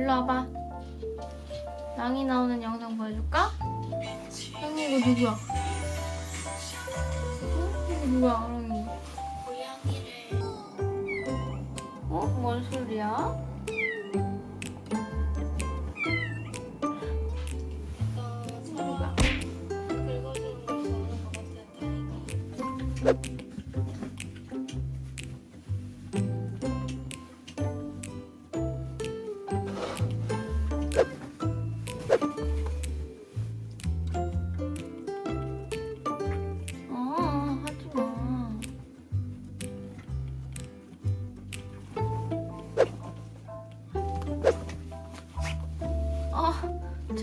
일로 와봐 랑이 나오는 영상 보여줄까? 랑이 이거 누구야? 어? 이거 누구야 랑이 어? 뭔 소리야? 다이가.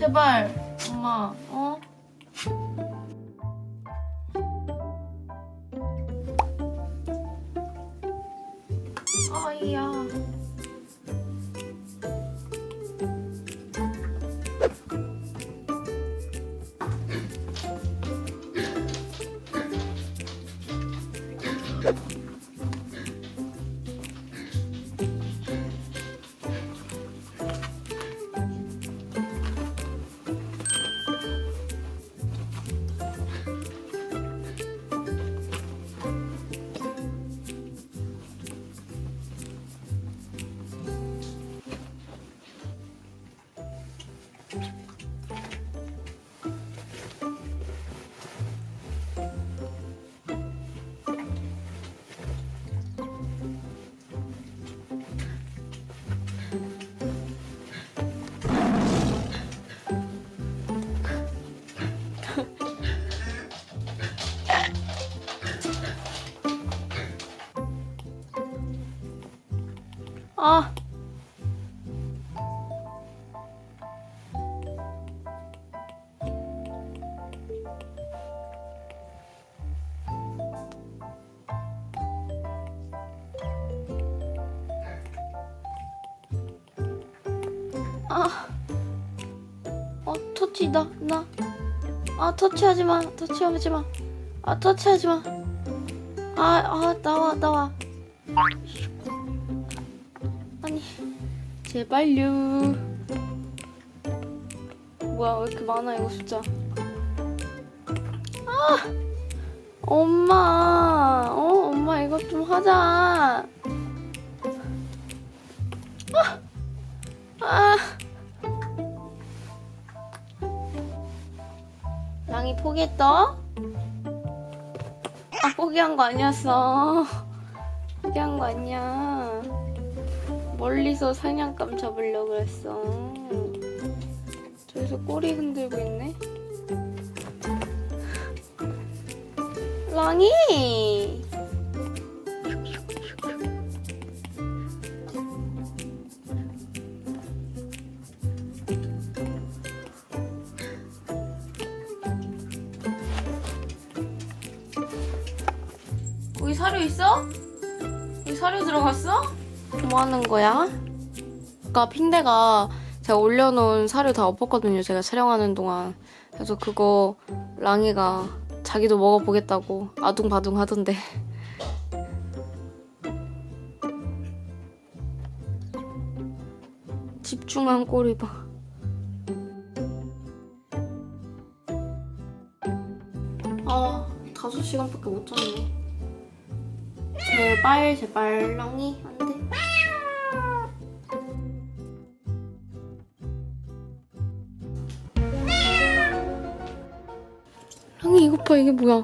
제발 엄마 어? 아이야 아 터치, 나, 나. 아, 터치하지 마, 터치하지 마. 아, 터치하지 마. 아, 아, 나와, 나와. 아니, 제발요. 뭐야, 왜 이렇게 많아, 이거 숫자. 아! 엄마, 어, 엄마 이것 좀 하자. 아! 아! 랑이 포기했어? 아, 포기한 거 아니었어. 포기한 거 아니야. 멀리서 사냥감 잡으려고 그랬어. 저기서 꼬리 흔들고 있네. 랑이! 사료 있어? 여기 사료 들어갔어? 뭐 하는 거야? 아까 핑대가 제가 올려놓은 사료 다 엎었거든요. 제가 촬영하는 동안. 그래서 그거 랑이가 자기도 먹어보겠다고 아둥바둥 하던데. 집중한 꼴이 봐. 아, 다섯 시간밖에 못 잤네. 제발, 제발, 랑이, 안 돼. 랑이, 이것 봐, 이게 뭐야?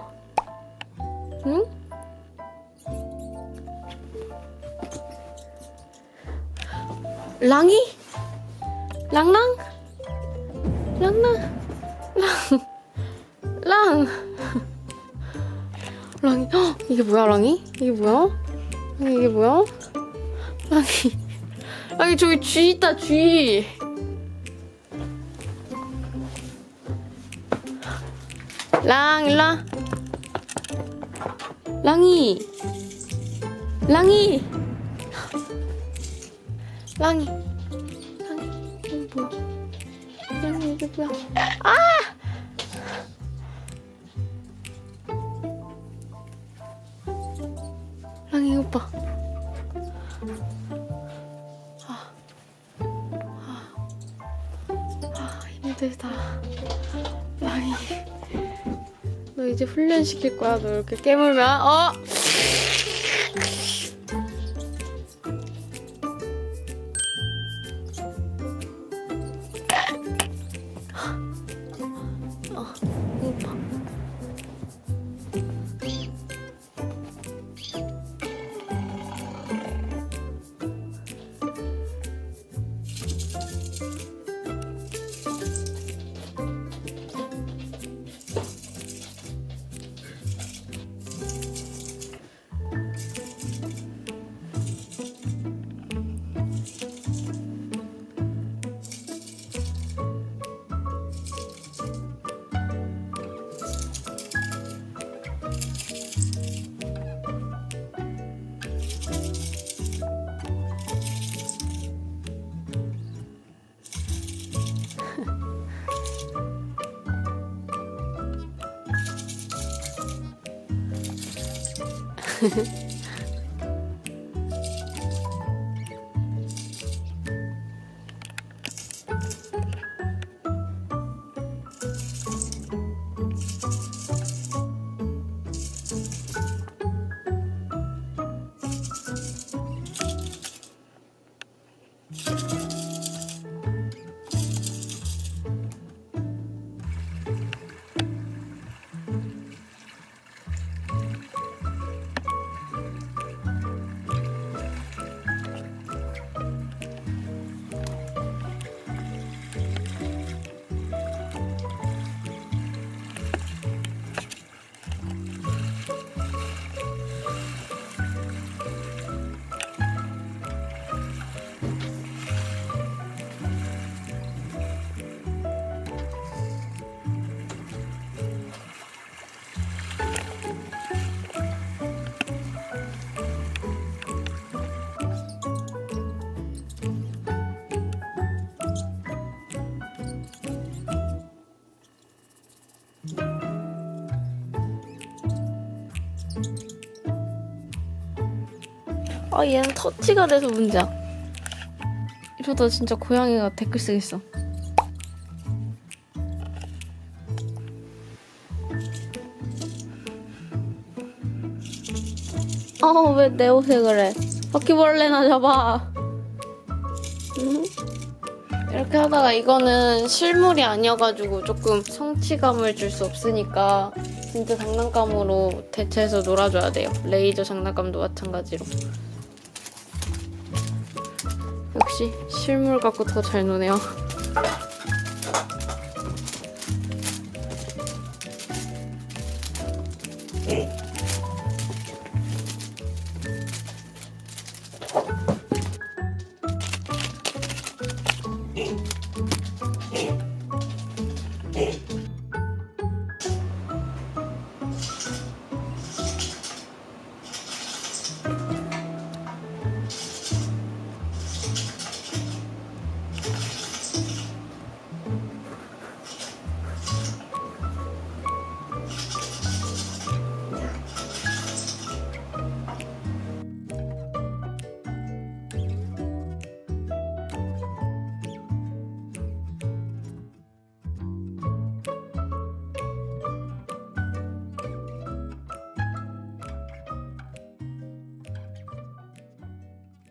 응? 랑이? 랑랑? 랑랑? 랑. 랑. 랑이, 헉, 이게 뭐야, 랑이? 이게 뭐야? 랑이, 이게 뭐야? 랑이, 랑이, 저기 쥐 있다, 쥐. 랑, 일라. 랑이. 랑이. 랑이. 랑이, 이게 뭐야? 랑이, 이게 뭐야? 아! 아파. 아, 아, 힘들다. 망이. 너 이제 훈련시킬 거야. 너 이렇게 깨물면, 어! Ha ha ha. 아 얘는 터치가 돼서 문제야. 이러다 진짜 고양이가 댓글 쓰겠어. 아왜 내 옷에 그래? 바퀴벌레나 잡아. 응? 이렇게 하다가 이거는 실물이 아니어가지고 조금 성취감을 줄 수 없으니까 진짜 장난감으로 대체해서 놀아줘야 돼요. 레이저 장난감도 마찬가지로. 역시 실물 갖고 더 잘 노네요. 네.